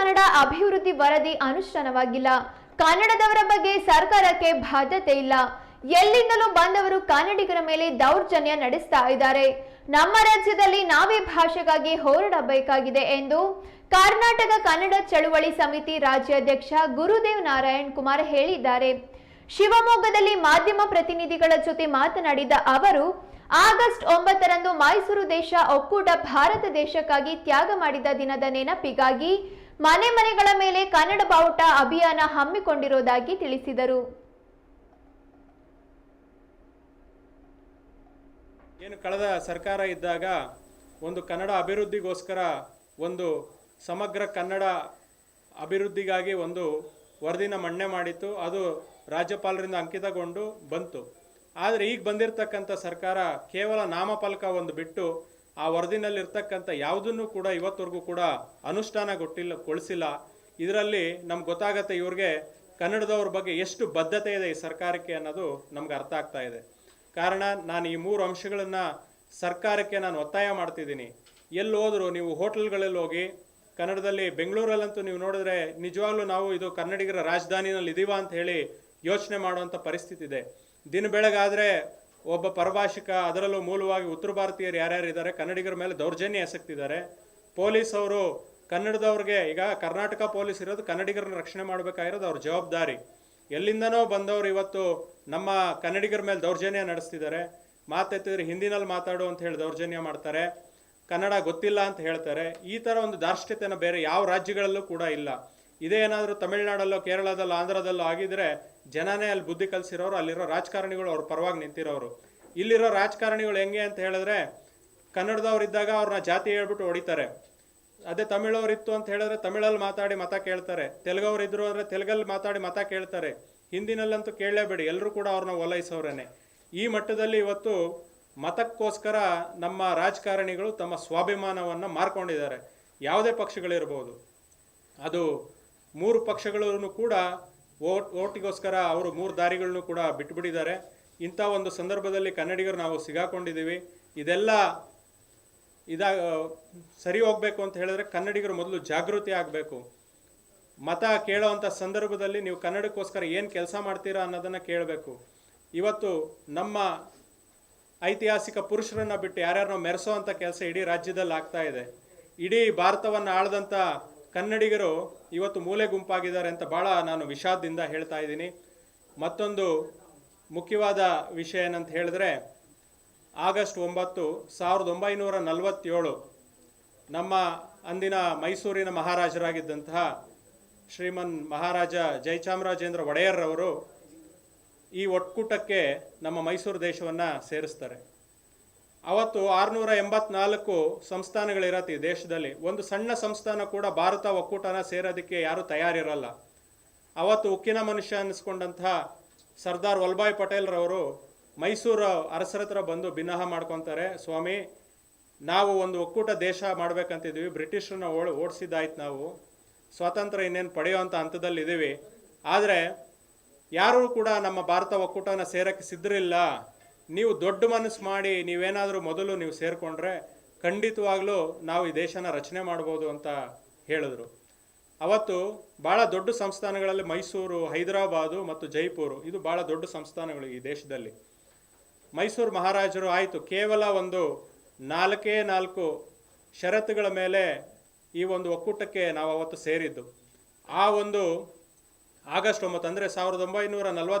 ಕನ್ನಡ ಅಭಿವೃದ್ಧಿ ವರದಿ ಅನುಷ್ಠಾನವಾಗಿಲ್ಲ. ಕನ್ನಡದವರ ಬಗ್ಗೆ ಸರ್ಕಾರಕ್ಕೆ ಬಾಧ್ಯತೆ ಇಲ್ಲ. ಎಲ್ಲಿಂದಲೂ ಬಂದವರು ಕನ್ನಡಿಗರ ಮೇಲೆ ದೌರ್ಜನ್ಯ ನಡೆಸ್ತಾ ಇದ್ದಾರೆ. ನಮ್ಮ ರಾಜ್ಯದಲ್ಲಿ ನಾವೇ ಭಾಷೆಗಾಗಿ ಹೋರಾಡಬೇಕಾಗಿದೆ ಎಂದು ಕರ್ನಾಟಕ ಕನ್ನಡ ಚಳುವಳಿ ಸಮಿತಿ ರಾಜ್ಯಾಧ್ಯಕ್ಷ ಗುರುದೇವ್ ನಾರಾಯಣ್ ಕುಮಾರ್ ಹೇಳಿದ್ದಾರೆ. ಶಿವಮೊಗ್ಗದಲ್ಲಿ ಮಾಧ್ಯಮ ಪ್ರತಿನಿಧಿಗಳ ಜೊತೆ ಮಾತನಾಡಿದ ಅವರು, ಆಗಸ್ಟ್ ಒಂಬತ್ತರಂದು ಮೈಸೂರು ದೇಶ ಒಕ್ಕೂಟ ಭಾರತ ದೇಶಕ್ಕಾಗಿ ತ್ಯಾಗ ಮಾಡಿದ ದಿನದ ನೆನಪಿಗಾಗಿ ಮನೆ ಮನೆಗಳ ಮೇಲೆ ಕನ್ನಡ ಬಾವುಟ ಅಭಿಯಾನ ಹಮ್ಮಿಕೊಂಡಿರುವುದಾಗಿ ತಿಳಿಸಿದರು. ಏನು ಕಳೆದ ಸರ್ಕಾರ ಇದ್ದಾಗ ಒಂದು ಕನ್ನಡ ಅಭಿವೃದ್ಧಿಗೋಸ್ಕರ ಒಂದು ಸಮಗ್ರ ಕನ್ನಡ ಅಭಿವೃದ್ಧಿಗಾಗಿ ಒಂದು ವರದಿನ ಮಣ್ಣೆ ಮಾಡಿತ್ತು. ಅದು ರಾಜ್ಯಪಾಲರಿಂದ ಅಂಕಿತಗೊಂಡು ಬಂತು. ಆದರೆ ಈಗ ಬಂದಿರತಕ್ಕಂಥ ಸರ್ಕಾರ ಕೇವಲ ನಾಮಫಲಕ ಒಂದು ಬಿಟ್ಟು ಆ ವರದಿನಲ್ಲಿರ್ತಕ್ಕಂಥ ಯಾವುದನ್ನು ಕೂಡ ಇವತ್ತವರೆಗೂ ಕೂಡ ಅನುಷ್ಠಾನ ಕೊಳಿಸಿಲ್ಲ. ಇದರಲ್ಲಿ ನಮ್ಗೆ ಗೊತ್ತಾಗತ್ತೆ ಇವ್ರಿಗೆ ಕನ್ನಡದವ್ರ ಬಗ್ಗೆ ಎಷ್ಟು ಬದ್ಧತೆ ಇದೆ ಈ ಸರ್ಕಾರಕ್ಕೆ ಅನ್ನೋದು ನಮ್ಗೆ ಅರ್ಥ ಆಗ್ತಾ ಇದೆ. ಕಾರಣ ನಾನು ಈ ಮೂರು ಅಂಶಗಳನ್ನು ಸರ್ಕಾರಕ್ಕೆ ನಾನು ಒತ್ತಾಯ ಮಾಡ್ತಿದ್ದೀನಿ. ಎಲ್ಲಿ ಹೋದ್ರು ನೀವು ಹೋಟೆಲ್ಗಳಲ್ಲಿ ಹೋಗಿ, ಕನ್ನಡದಲ್ಲಿ ಬೆಂಗಳೂರಲ್ಲಂತೂ ನೀವು ನೋಡಿದ್ರೆ ನಿಜವಾಗ್ಲೂ ನಾವು ಇದು ಕನ್ನಡಿಗರ ರಾಜಧಾನಿನಲ್ಲಿ ಇದೀವ ಅಂತ ಹೇಳಿ ಯೋಚನೆ ಮಾಡುವಂಥ ಪರಿಸ್ಥಿತಿ ಇದೆ. ದಿನ ಬೆಳಗಾದ್ರೆ ಒಬ್ಬ ಪರಭಾಷಿಕ, ಅದರಲ್ಲೂ ಮೂಲವಾಗಿ ಉತ್ತರ ಭಾರತೀಯರು ಯಾರ್ಯಾರು ಇದ್ದಾರೆ ಕನ್ನಡಿಗರ ಮೇಲೆ ದೌರ್ಜನ್ಯ ಎಸಗ್ತಿದ್ದಾರೆ. ಪೊಲೀಸ್ ಅವರು ಕನ್ನಡದವ್ರಿಗೆ, ಈಗ ಕರ್ನಾಟಕ ಪೊಲೀಸ್ ಇರೋದು ಕನ್ನಡಿಗರನ್ನ ರಕ್ಷಣೆ ಮಾಡಬೇಕಾಗಿರೋದು ಅವ್ರ ಜವಾಬ್ದಾರಿ. ಎಲ್ಲಿಂದನೋ ಬಂದವರು ಇವತ್ತು ನಮ್ಮ ಕನ್ನಡಿಗರ ಮೇಲೆ ದೌರ್ಜನ್ಯ ನಡೆಸ್ತಿದ್ದಾರೆ. ಮಾತೆತ್ತಿದ್ರೆ ಹಿಂದಿನಲ್ಲಿ ಮಾತಾಡು ಅಂತ ಹೇಳಿ ದೌರ್ಜನ್ಯ ಮಾಡ್ತಾರೆ. ಕನ್ನಡ ಗೊತ್ತಿಲ್ಲ ಅಂತ ಹೇಳ್ತಾರೆ. ಈ ಥರ ಒಂದು ದಾರ್ಷ್ಟ್ಯತೆನ ಬೇರೆ ಯಾವ ರಾಜ್ಯಗಳಲ್ಲೂ ಕೂಡ ಇಲ್ಲ. ಇದೇ ಏನಾದರೂ ತಮಿಳುನಾಡಲ್ಲೋ, ಕೇರಳದಲ್ಲೋ, ಆಂಧ್ರದಲ್ಲೋ ಆಗಿದ್ರೆ ಜನನೇ ಅಲ್ಲಿ ಬುದ್ಧಿ ಕಲಿಸಿರೋರು, ಅಲ್ಲಿರೋ ರಾಜಕಾರಣಿಗಳು ಅವ್ರ ಪರವಾಗಿ ನಿಂತಿರೋರು. ಇಲ್ಲಿರೋ ರಾಜಕಾರಣಿಗಳು ಹೆಂಗೆ ಅಂತ ಹೇಳಿದ್ರೆ ಕನ್ನಡದವ್ರು ಇದ್ದಾಗ ಅವ್ರನ್ನ ಜಾತಿ ಹೇಳ್ಬಿಟ್ಟು ಹೊಡಿತಾರೆ. ಅದೇ ತಮಿಳವ್ರು ಇತ್ತು ಅಂತ ಹೇಳಿದ್ರೆ ತಮಿಳಲ್ಲಿ ಮಾತಾಡಿ ಮತ ಕೇಳ್ತಾರೆ. ತೆಲುಗವ್ರು ಇದ್ರು ಅಂದರೆ ತೆಲುಗಲ್ಲಿ ಮಾತಾಡಿ ಮತ ಕೇಳ್ತಾರೆ. ಹಿಂದಿನಲ್ಲಂತೂ ಕೇಳಲೇಬೇಡಿ, ಎಲ್ಲರೂ ಕೂಡ ಅವ್ರನ್ನ ಒಲೈಸೋರೇನೆ. ಈ ಮಟ್ಟದಲ್ಲಿ ಇವತ್ತು ಮತಕ್ಕೋಸ್ಕರ ನಮ್ಮ ರಾಜಕಾರಣಿಗಳು ತಮ್ಮ ಸ್ವಾಭಿಮಾನವನ್ನು ಮಾರ್ಕೊಂಡಿದ್ದಾರೆ. ಯಾವುದೇ ಪಕ್ಷಗಳಿರ್ಬೋದು. ಅದು ಮೂರು ಪಕ್ಷಗಳನ್ನು ಕೂಡ ಓಟ್ ಓಟಿಗೋಸ್ಕರ ಅವರು ಮೂರು ದಾರಿಗಳನ್ನು ಕೂಡ ಬಿಟ್ಟುಬಿಟ್ಟಿದ್ದಾರೆ. ಇಂಥ ಒಂದು ಸಂದರ್ಭದಲ್ಲಿ ಕನ್ನಡಿಗರು ನಾವು ಸಿಗಾಕೊಂಡಿದ್ದೀವಿ. ಇದೆಲ್ಲ ಇದಾಗ ಸರಿ ಹೋಗ್ಬೇಕು ಅಂತ ಹೇಳಿದ್ರೆ ಕನ್ನಡಿಗರು ಮೊದಲು ಜಾಗೃತಿ ಆಗಬೇಕು. ಮತ ಕೇಳೋವಂಥ ಸಂದರ್ಭದಲ್ಲಿ ನೀವು ಕನ್ನಡಕ್ಕೋಸ್ಕರ ಏನು ಕೆಲಸ ಮಾಡ್ತೀರಾ ಅನ್ನೋದನ್ನು ಕೇಳಬೇಕು. ಇವತ್ತು ನಮ್ಮ ಐತಿಹಾಸಿಕ ಪುರುಷರನ್ನು ಬಿಟ್ಟು ಯಾರ್ಯಾರನ್ನೋ ಮೆರೆಸೋ ಅಂಥ ಕೆಲಸ ಇಡೀ ರಾಜ್ಯದಲ್ಲಿ ಆಗ್ತಾ ಇದೆ. ಇಡೀ ಭಾರತವನ್ನು ಆಳದಂಥ ಕನ್ನಡಿಗರು ಇವತ್ತು ಮೂಲೆ ಗುಂಪಾಗಿದ್ದಾರೆ ಅಂತ ಭಾಳ ನಾನು ವಿಷಾದದಿಂದ ಹೇಳ್ತಾ ಇದ್ದೀನಿ. ಮತ್ತೊಂದು ಮುಖ್ಯವಾದ ವಿಷಯ ಏನಂತ ಹೇಳಿದ್ರೆ, ಆಗಸ್ಟ್ ಒಂಬತ್ತು ಸಾವಿರದ ಒಂಬೈನೂರ ನಲವತ್ತೇಳು ನಮ್ಮ ಅಂದಿನ ಮೈಸೂರಿನ ಮಹಾರಾಜರಾಗಿದ್ದಂತಹ ಶ್ರೀಮನ್ ಮಹಾರಾಜ ಜಯಚಾಮರಾಜೇಂದ್ರ ಒಡೆಯರ್ರವರು ಈ ಒಟ್ಕೂಟಕ್ಕೆ ನಮ್ಮ ಮೈಸೂರು ದೇಶವನ್ನು ಸೇರಿಸ್ತಾರೆ. ಅವತ್ತು ಆರುನೂರ ಎಂಬತ್ನಾಲ್ಕು ಸಂಸ್ಥಾನಗಳಿರತ್ತೆ ಈ ದೇಶದಲ್ಲಿ. ಒಂದು ಸಣ್ಣ ಸಂಸ್ಥಾನ ಕೂಡ ಭಾರತ ಒಕ್ಕೂಟನ ಸೇರೋದಕ್ಕೆ ಯಾರೂ ತಯಾರಿರಲ್ಲ. ಅವತ್ತು ಉಕ್ಕಿನ ಮನುಷ್ಯ ಅನ್ನಿಸ್ಕೊಂಡಂತಹ ಸರ್ದಾರ್ ವಲ್ಲಭಾಯ್ ಪಟೇಲ್ರವರು ಮೈಸೂರು ಅರಸರ ಹತ್ರ ಬಂದು ಭಿನ್ನಹ ಮಾಡ್ಕೊತಾರೆ. ಸ್ವಾಮಿ, ನಾವು ಒಂದು ಒಕ್ಕೂಟ ದೇಶ ಮಾಡಬೇಕಂತಿದ್ದೀವಿ. ಬ್ರಿಟಿಷರನ್ನ ಓಡ್, ಓಡಿಸಿದ್ದಾಯ್ತು ನಾವು. ಸ್ವಾತಂತ್ರ್ಯ ಇನ್ನೇನು ಪಡೆಯುವಂಥ ಹಂತದಲ್ಲಿದ್ದೀವಿ. ಆದರೆ ಯಾರೂ ಕೂಡ ನಮ್ಮ ಭಾರತ ಒಕ್ಕೂಟನ ಸೇರಕ್ಕೆ ಸಿದ್ಧರಿಲ್ಲ. ನೀವು ದೊಡ್ಡ ಮನಸ್ಸು ಮಾಡಿ ನೀವೇನಾದರೂ ಮೊದಲು ನೀವು ಸೇರಿಕೊಂಡ್ರೆ ಖಂಡಿತವಾಗ್ಲೂ ನಾವು ಈ ದೇಶನ ರಚನೆ ಮಾಡ್ಬೋದು ಅಂತ ಹೇಳಿದ್ರು. ಅವತ್ತು ಭಾಳ ದೊಡ್ಡ ಸಂಸ್ಥಾನಗಳಲ್ಲಿ ಮೈಸೂರು, ಹೈದರಾಬಾದು ಮತ್ತು ಜೈಪುರು ಇದು ಭಾಳ ದೊಡ್ಡ ಸಂಸ್ಥಾನಗಳು ಈ ದೇಶದಲ್ಲಿ. ಮೈಸೂರು ಮಹಾರಾಜರು ಆಯಿತು ಕೇವಲ ಒಂದು ನಾಲ್ಕೇ ನಾಲ್ಕು ಷರತ್ತುಗಳ ಮೇಲೆ ಈ ಒಂದು ಒಕ್ಕೂಟಕ್ಕೆ ನಾವು ಅವತ್ತು ಸೇರಿದ್ದು. ಆ ಒಂದು ಆಗಸ್ಟ್ ಒಂಬತ್ತು ಅಂದರೆ ಸಾವಿರದ ಒಂಬೈನೂರ ನಲವತ್ತ